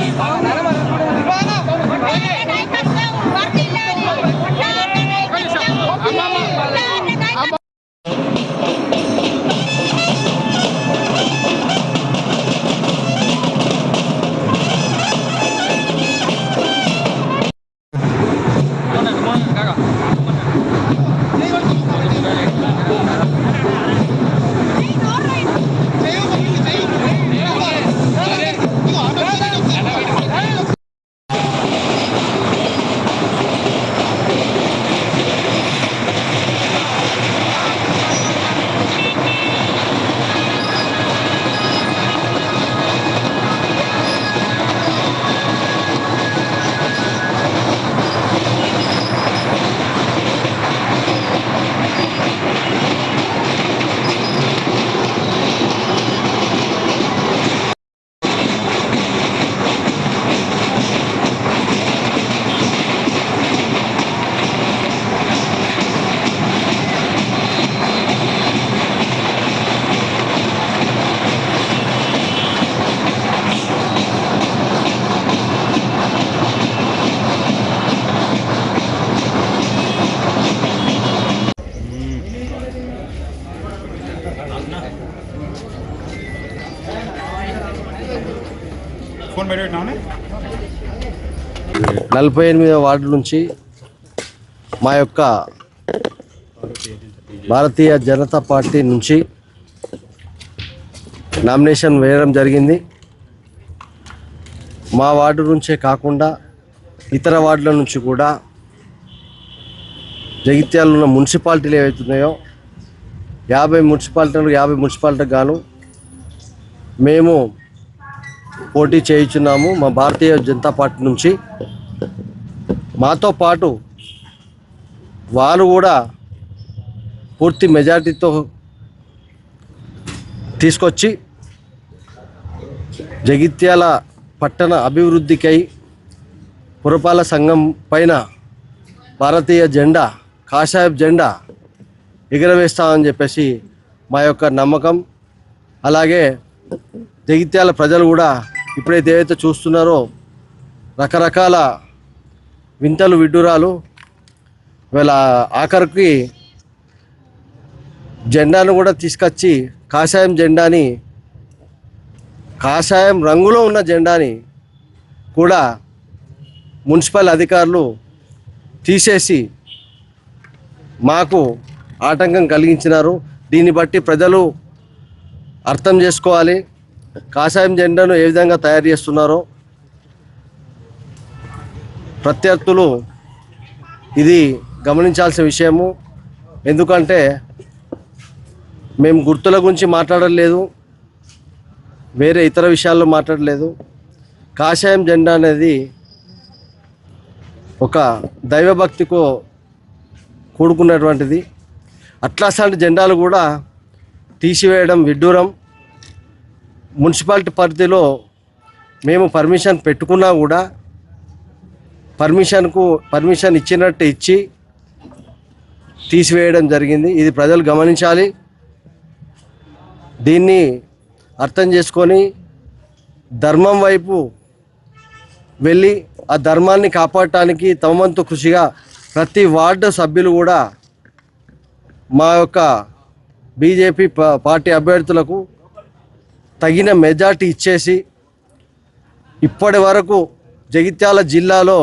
来了吗？ఫోన్ నలభై ఎనిమిదవ వార్డు నుంచి మా యొక్క భారతీయ జనతా పార్టీ నుంచి నామినేషన్ వేయడం జరిగింది. మా వార్డు నుంచే కాకుండా ఇతర వార్డుల నుంచి కూడా జగిత్యాలలో ఉన్న మున్సిపాలిటీలు ఏవైతున్నాయో యాభై మున్సిపాలిటీలు యాభై మున్సిపాలిటీ గాను మేము పోటీ చేయించున్నాము మా భారతీయ జనతా పార్టీ నుంచి. మాతో పాటు వారు కూడా పూర్తి మెజారిటీతో తీసుకొచ్చి జగిత్యాల పట్టణ అభివృద్ధికై పురపాలక సంఘం పైన భారతీయ జెండా కాషాయపు జెండా ఎగురవేస్తామని చెప్పేసి మా యొక్క నమ్మకం. అలాగే జగిత్యాల ప్రజలు కూడా ఇప్పుడైతే ఏవైతే చూస్తున్నారో రకరకాల వింతలు విడ్డూరాలు వీళ్ళ ఆఖరికి జెండాను కూడా తీసుకొచ్చి కాషాయం జెండాని కాషాయం రంగులో ఉన్న జెండాని కూడా మున్సిపల్ అధికారులు తీసేసి మాకు ఆటంకం కలిగించినారు. దీన్ని బట్టి ప్రజలు అర్థం చేసుకోవాలి. కాషాయం జెండాను ఏ విధంగా తయారు చేస్తున్నారో ప్రత్యర్థులు ఇది గమనించాల్సిన విషయము. ఎందుకంటే మేము గుర్తుల గురించి మాట్లాడలేదు వేరే ఇతర విషయాల్లో మాట్లాడలేదు కాషాయం జెండా అనేది ఒక దైవభక్తికో కూడుకున్నటువంటిది. అట్లాంటి జెండాలు కూడా తీసివేయడం విడ్డూరం. మున్సిపాలిటీ పరిధిలో మేము పర్మిషన్ పెట్టుకున్నా కూడా పర్మిషన్కు పర్మిషన్ ఇచ్చినట్టు ఇచ్చి తీసివేయడం జరిగింది. ఇది ప్రజలు గమనించాలి. దీన్ని అర్థం చేసుకొని ధర్మం వైపు వెళ్ళి ఆ ధర్మాన్ని కాపాడటానికి తమ వంతు కృషిగా ప్రతి వార్డు సభ్యులు కూడా మా యొక్క బీజేపీ పార్టీ అభ్యర్థులకు తగిన మెజార్టీ ఇచ్చేసి ఇప్పటి వరకు జగిత్యాల జిల్లాలో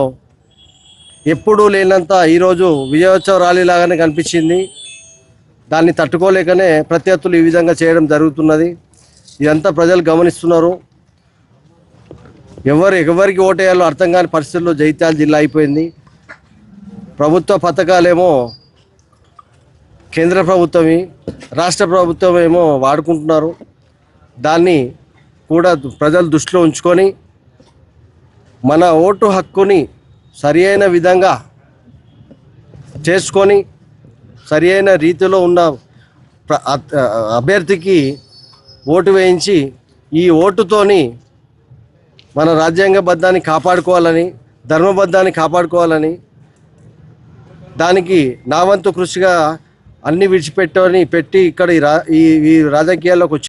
ఎప్పుడూ లేనంత ఈరోజు విజయోత్సవ ర్యాలీ లాగానే కనిపించింది. దాన్ని తట్టుకోలేకనే ప్రత్యర్థులు ఈ విధంగా చేయడం జరుగుతున్నది. ఇదంతా ప్రజలు గమనిస్తున్నారు. ఎవరు ఎవరికి ఓటేయాలో అర్థం కాని పరిస్థితుల్లో జగిత్యాల జిల్లా అయిపోయింది. ప్రభుత్వ పథకాలేమో కేంద్ర ప్రభుత్వమే రాష్ట్ర ప్రభుత్వం ఏమో వాడుకుంటున్నారు. దాన్ని కూడా ప్రజలు దృష్టిలో ఉంచుకొని మన ఓటు హక్కుని సరి అయిన విధంగా చేసుకొని సరి అయిన రీతిలో ఉన్న అభ్యర్థికి ఓటు వేయించి ఈ ఓటుతోని మన రాజ్యాంగబద్ధాన్ని కాపాడుకోవాలని ధర్మబద్ధాన్ని కాపాడుకోవాలని దానికి నా వంతు కృషిగా అన్ని విడిచిపెట్టని పెట్టి ఇక్కడ ఈ రా ఈ ఈ రాజకీయాల్లోకి వచ్చి